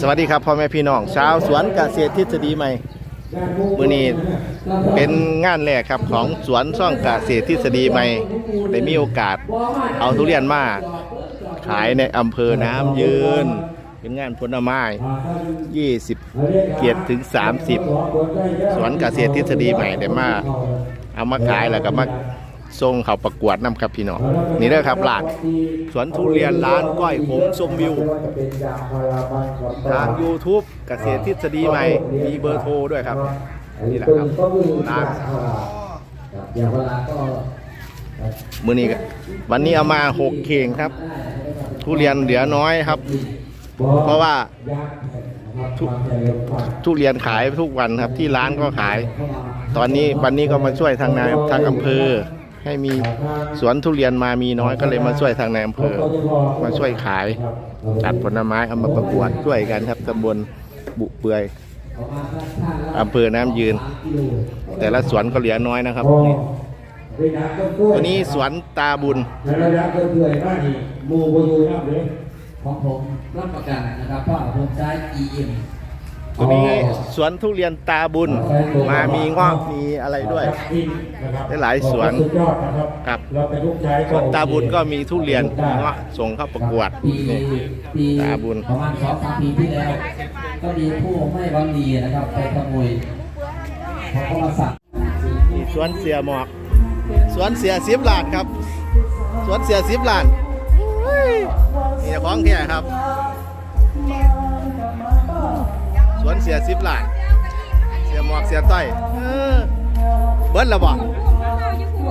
สวัสดีครับพ่อแม่พี่น้องชาวสวนเกษตรทฤษฎีใหม่มือนี้เป็นงานแรกครับของสวนซ่องเกษตรทฤษฎีใหม่ได้มีโอกาสเอาทุเรียนมาขายในอำเภอน้ำยืน เป็นงานผลไม้20เกียรติถึง 30 สวนเกษตรทฤษฎีใหม่ได้มาเอามาขายแล้วก็มา ส่งเขาประกวดนํครับพี่น้องนี่เด้อครับร้านสวนทุเรียนร้านก้อยผมชมวิวทาง YouTube เกษตรทฤษฎีใหม่มีเบอร์โทรด้วยครับนี่แหละครับร้านมือนี้วันนี้เอามา6เข่งครับ ทุเรียนเหลือน้อยครับ เพราะว่าททุเรียนขายทุกวันครับที่ร้านก็ขาย ตอนนี้วันนี้ก็มาช่วยทางนายทางอำเภอ ให้มีสวนทุเรียนมามีน้อยก็เลยมาช่วยทางนายอำเภอมาช่วยขายจัดผลไม้เอามาประกวดช่วยกันครับตำบลบุเปือยอำเภอน้ำยืน แต่ละสวนก็เหลือน้อยนะครับนี่ตัวนี้สวนตาบุญในระยะเพื่อนๆบ้านนี่หมูบอยู่นับเลยของผมรับประกันนะครับว่าผมใช้ EM ตัวนี้สวนทุเรียนตาบุญมามีงอกมีอะไรด้วยได้หลายสวนสุดยอดนะครับครับเราเป็นลูกชายสวนตาบุญก็มีทุเรียนมีเงาะส่งเข้าประกวดปีนี่ปีตาบุญประมาณสองสามปีที่แล้วก็มีผู้ไม่หวังดีนะครับไปขโมยเขาก็มาสั่งนี่สวนเสียหมอกสวนเสียสิบล้านครับ สวนเสียสิบล้านนี่เจ้าของแท้ครับ วนเสียสิบล้าน เสียหมอกเสียต้อยเออเบิ้ลละบ่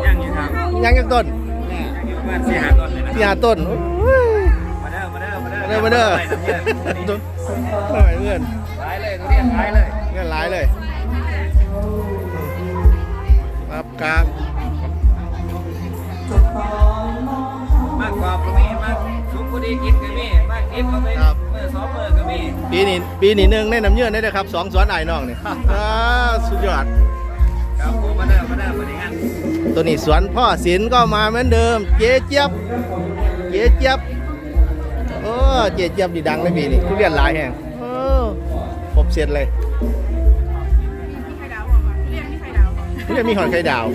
ยังอยู่ครับยังยังต้นอยู่เพื่อนสี่หาต้นเลยนะที่หาต้นมาเด้อมาเด้อมาเด้อมาเด้อมาเด้อไปทำเนียนต้นต้นไหนเพื่อนร้ายเลยทุเรียนร้ายเลยเงินหลายเลยครับครับมากกว่าก็มีมากสูงกว่านี้กินก็มีมากกินก็มีเมื่ อสองมือก็มีปีนี้ปีนี้หนึ่งได้น้ำเยื่อได้เลยครับสองสวนไอ้น้องนี่อ่าสุดยอด ครับผมมาเด้อมาเด้อมาในงานตัวนี้สวนพ่อศิลป์ก็มาเหมือนเดิม เจ๊เจี๊ยบ เจ๊เจี๊ยบโอ้เจ๊เจี๊ยบดีดังเลยปีนี้ทุเรียนหลายแห่งโอ้ครบเสร็จเลยทุเรียนมีหอยไข่ดาว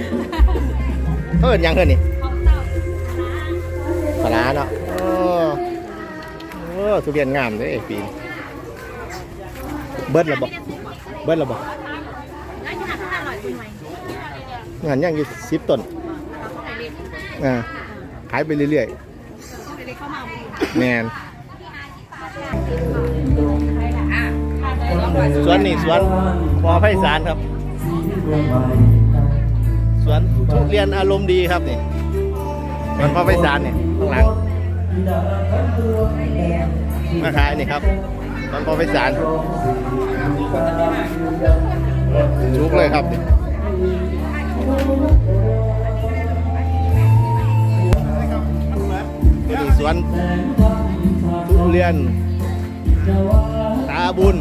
เขาเอินหยังเอินนี่ปลาร้าเนาะโอ้โอ้ ทุเรียนงามเลยปีนเบิดระบบเบิดระบบงานยังอยู่สิบต้นอ่าขายไปเรื่อยๆแมนสวนนี่สวนพอไพศาลครับ สวนทุเรียนอารมณ์ดีครับนี่สวนพอไพศาลนี่ข้างหลัง มาขายนี่ครับสวนพอไพศาลชุกเลยครับนี่สวนทุเรียน ตาบุญ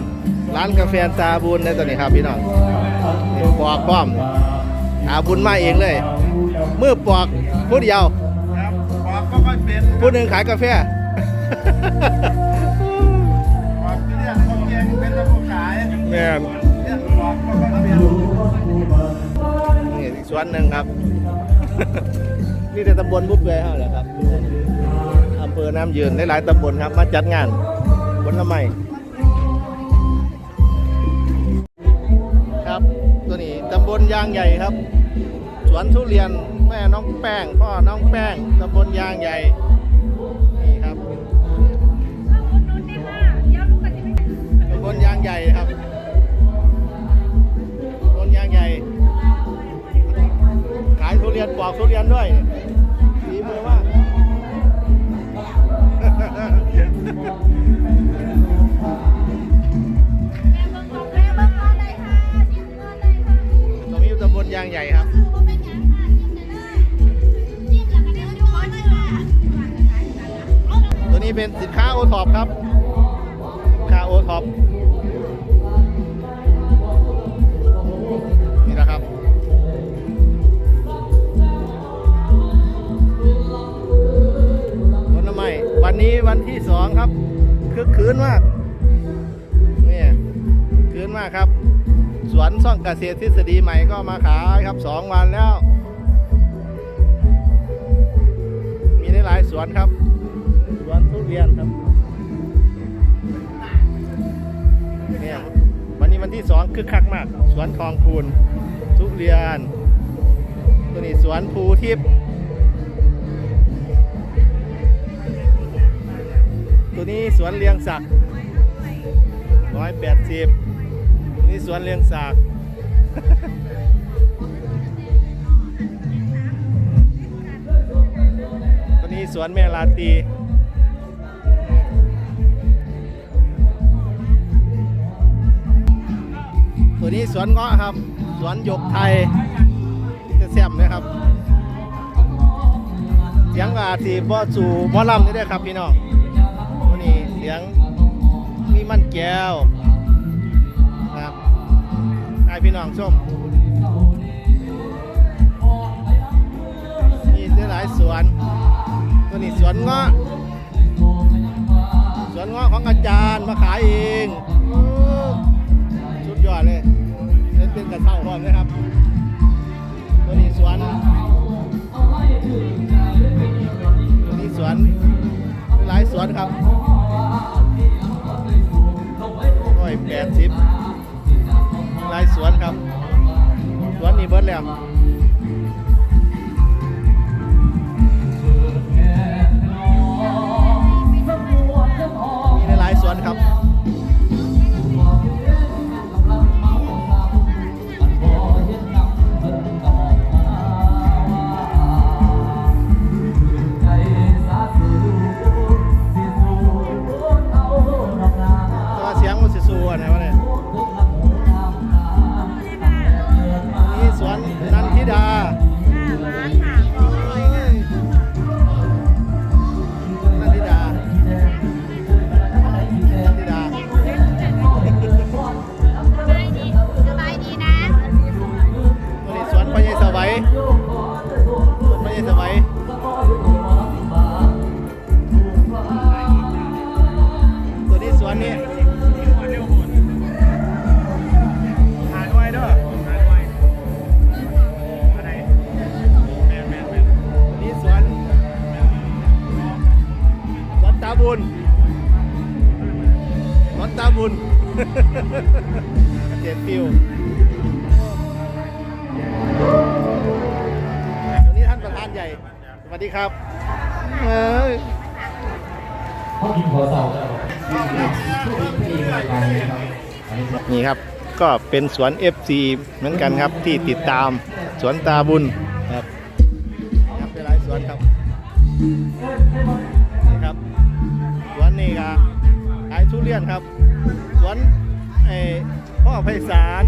ร้านกาแฟตาบุญในตัวนี้ครับพี่น้องปอกพร้อมตาบุญมาเองเลย มือปอกผู้เดียว กก็ค่อยเป็นผู้หนึ่งขายกาแฟบอกที่เรียกคนเก่งเป็นระบบขายแม่นเรียกบอกก็ค่อยเป็นนี่อีกส่วนหนึ่งครับ นี่แต่ตำบลบุบเบยเท่าแหละครับอำเภอน้ำยืนได้หลายตำบลครับ มาจัดงานผลไม้ครับ ตัวนี้ตำบลยางใหญ่ครับ สวนทุเรียนแม่น้องแป้ง พ่อน้องแป้งตำบลยางใหญ่ นี่ครับตำบลยางใหญ่ครับตำบลยางใหญ่ ขายทุเรียนปอกทุเรียนด้วยดีมือมาก นี้เป็นสินค้าโอท็อปครับค้าโอท็อปนี่นะครับผลไม้วันนี้วันที่สองครับคึกคืนมากนี่คืนมากครับ สวนซ่องเกษตรทฤษฎีใหม่ก็มาขายครับสองวันแล้ว มีได้หลายสวนครับ สวนทุเรียนครับเนี่ยวันนี้วันที่สองคึกคักมาก สวนทองคูณทุเรียน ตัวนี้สวนภูทิพย์ตัวนี้สวนเลียงศักดิ์ร้อยแปดสิบนี่สวนเลียงศักดิ์ตัวนี้สวนแม่ลาตี ตัวนี้สวนเงาะครับ สวนหยกไทยจะแซ่บนะครับเสียงก็อาจสีบ่สู่หมอลำนี่ด้อครับพี่น้องวันนี้เสียงมีมันแก้วครับให้พี่น้องชมมีได้หลายสวนตัวนี้สวนเงาะสวนเงาะของอาจารย์มาขายเอง ยอดเลยเล่นเป็นกระเช้าพร้อมนะครับ ครับเอ้ยเขากินหัวเสาแล้วที่รายการนี้ครับอันนี้นี่ครับก็เป็นสวน FC เหมือนกันครับที่ติดตามสวนตาบุญครับครับเป็นหลายสวนครับนี่ครับสวนนี่ครับขายทุเรียนครับสวนไอ้พ่อไพศาล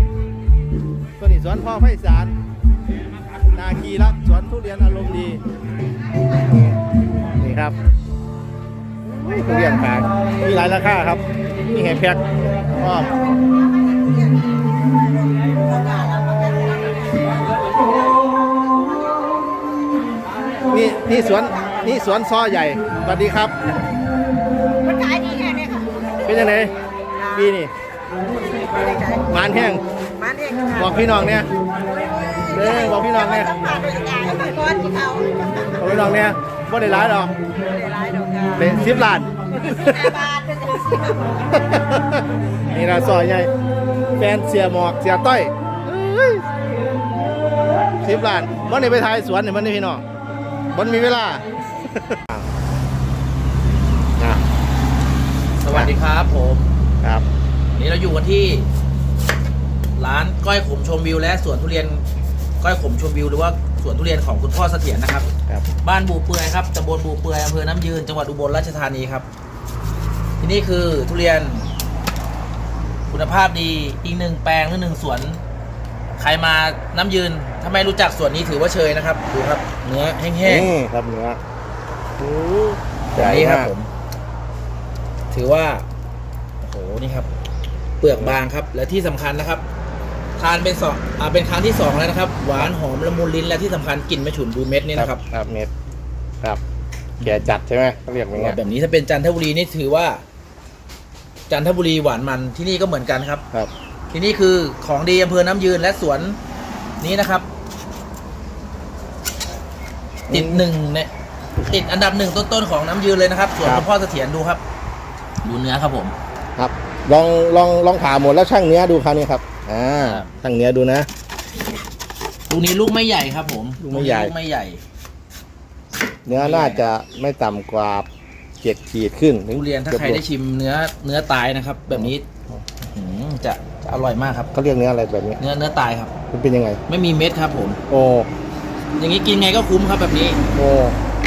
ตัวนี้สวนพ่อไพศาลนาคีรักสวนทุเรียนอารมณ์ดี นี่ครับอุ้ยทุเรียนขายมีหลายราคาครับมีแห่แพ็คพร้อมนี่นี่สวนนี่สวนซอใหญ่สวัสดีครับ มันขายดีแค่นี้ค่ะเป็นยังไงปีนี่มานแห้งมันเองบอกพี่น้องเนี่ย เด้อบอกพี่น้องเนี่ยต้องผ่านไปอย่างแล้วมันก้อนที่เขาบอกพี่น้องเนี่ยว่าได้ร้ายหรอกหลายดอกค่ะเป็นสิบล้านบาทเป็นสิบนี่นะซอยใหญ่แฟนเสียหมอกเสียต้อยสิบล้านวันนี้ไปถ่ายสวนเนี่ยมันนี่พี่น้องมันมีเวลาอะสวัสดีครับผมครับวันนี้เราอยู่กันที่ ร้านก้อยขมชมวิวและสวนทุเรียน ก้อยขมชมวิวหรือว่าสวนทุเรียนของคุณพ่อเสถียรนะครับ ครับบ้านบูเปือยครับตำบลบูเปือยอำเภอน้ำยืนจังหวัดอุบลราชธานีครับที่นี่คือทุเรียนคุณภาพดีอีกหนึ่งแปลงหรือหนึ่งสวน ใครมาน้ำยืนถ้าไม่รู้จักสวนนี้ถือว่าเชยนะครับ ดูครับ เนื้อแห้งนี่ครับเนื้อโอ้ๆใหญ่นี่ครัมาบกผม ถือว่าโอ้โหนี่ครับ เปลือกบางครับ และที่สำคัญนะครับ ทานเป็นสองอ่าเป็นครั้งที่สองแล้วนะครับ หวานหอมละมุนลิ้นและที่สำคัญกลิ่นไม่ฉุนดูเม็ดนี่นะครับครับเม็ดครับ แก่จัดใช่ไหมเขาเรียกอย่างเงี้ยแบบนี้ถ้าเป็นจันทบุรีนี่ถือว่า จันทบุรีหวานมันที่นี่ก็เหมือนกันครับ ครับ ที่นี่คือของดีอำเภอน้ำยืนและสวนนี้นะครับติดหนึ่งเนี่ยติดอันดับหนึ่งต้นๆของน้ำยืนเลยนะครับสวนคหรัลบวงพ่อเสถียรดูครับ ดูเนื้อครับผม ครับ ลองลองลองผ่าหมดแล้วช่างเนื้อดูคราวนี้ครับ อ่าครับช่างเนื้อดูนะ ลูกนี้ลูกไม่ใหญ่ครับ ผมลูกไม่ใหญ่ ลูกไม่ใหญ่ เนื้อน่าจะไม่ต่ำกว่าเจ็ดขีดขึ้นถึงทุเรียนถ้ากือบใครได้ชิมเนื้อเนื้อตายนะครับ แบบนี้อื้อหือจะจะอร่อยมากครับ เขาเรียกเนื้ออะไรแบบนี้เนื้อเนื้อตายครับ มันเป็นยังไง ไม่มีเม็ดครับ ผม โอ้อย่างนี้กินไงก็คุ้มครับแบบนี้ โอ้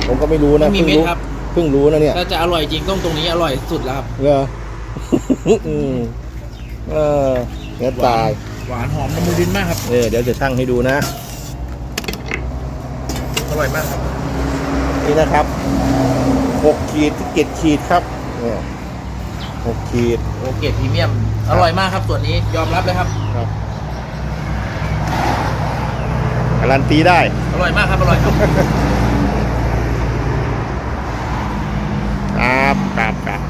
ผมก็ไม่รู้นะไม่มีเพิ่งเม็ดรู้ครับ เพิ่งรู้นะเนี่ยถ้าจะอร่อยจริงต้องตรงนี้อร่อยสุดแล้วครับ เหรออืม เออเนื้อตาย หวานหอมละมุนลิ้นมากครับ เออเดี๋ยวจะช่างให้ดูนะ อร่อยมากครับ นี่นะครับหกขีดที่เจ็ดขีดครับเนี่ยหกขีดโอเกตพรีเมียม อร่อยมากครับส่วนนี้ยอมรับเลยครับ ครับการันตีได้ อร่อยมากครับ อร่อยครับ ครับครับ